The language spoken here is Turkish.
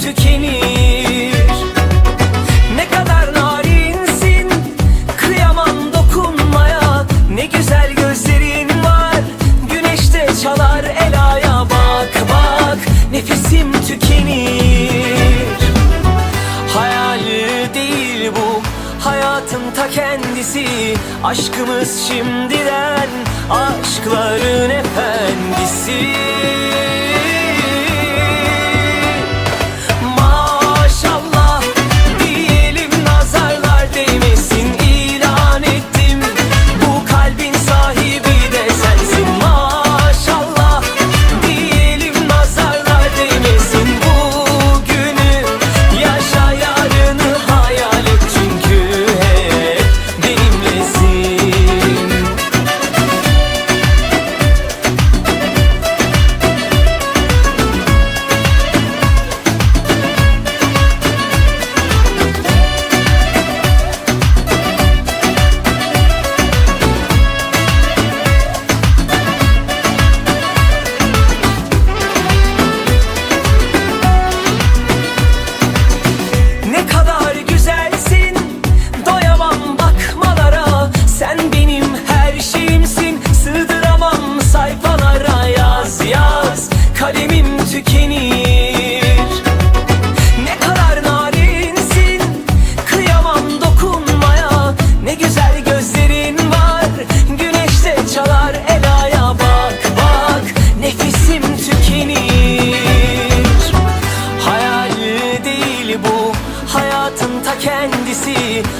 tükenir. Ne kadar narinsin kıyamam dokunmaya. Ne güzel gözlerin var güneşte çalar elaya Bak bak nefesim tükenir. Hayal değil bu hayatın ta kendisi. Aşkımız şimdiden aşkların efendisi.